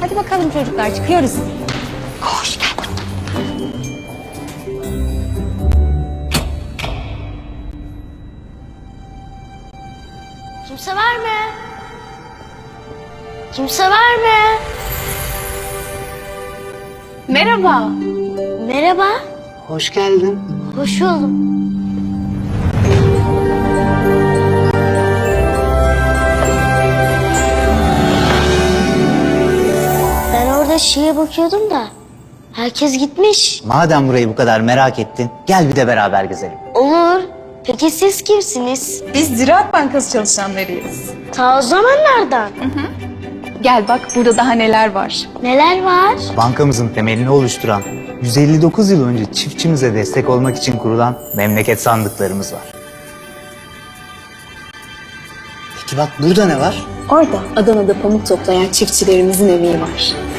Hadi bakalım çocuklar çıkıyoruz. Kimse var mı? Kimse var mı? Merhaba. Merhaba. Hoş geldin. Hoş buldum. Ben orada şeye bakıyordum da herkes gitmiş. Madem burayı bu kadar merak ettin, gel bir de beraber gezelim. Olur. Peki siz kimsiniz? Biz Ziraat Bankası çalışanlarıyız. Ta o zamanlardan. Gel bak burada daha neler var. Neler var? Bankamızın temelini oluşturan, 159 yıl önce çiftçimize destek olmak için kurulan memleket sandıklarımız var. Peki bak burada ne var? Orada Adana'da pamuk toplayan çiftçilerimizin emeği var.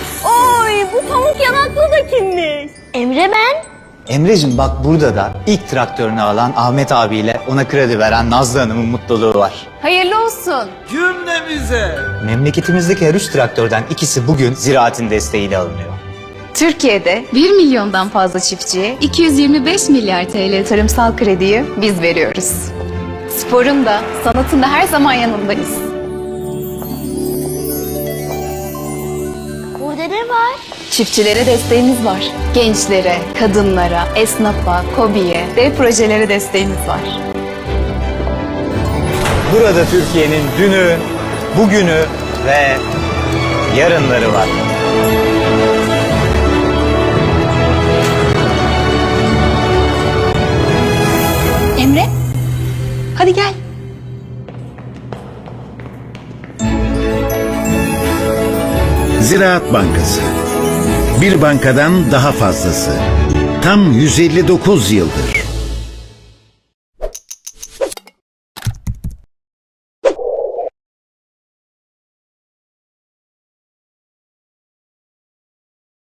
Yanaklı da kimmiş? Emre ben. Emre'cim bak burada da ilk traktörünü alan Ahmet abiyle ona kredi veren Nazlı Hanım'ın mutluluğu var. Hayırlı olsun. Cümlemize. Memleketimizdeki her üç traktörden ikisi bugün ziraatin desteğiyle alınıyor. Türkiye'de 1 milyondan fazla çiftçiye 225 milyar TL tarımsal krediyi biz veriyoruz. Sporun da sanatın da her zaman yanındayız. Burada ne var? Çiftçilere desteğimiz var. Gençlere, kadınlara, esnafa, KOBİ'ye, dev projelere desteğimiz var. Burada Türkiye'nin dünü, bugünü ve yarınları var. Emre, hadi gel. Ziraat Bankası. Bir bankadan daha fazlası. Tam 159 yıldır.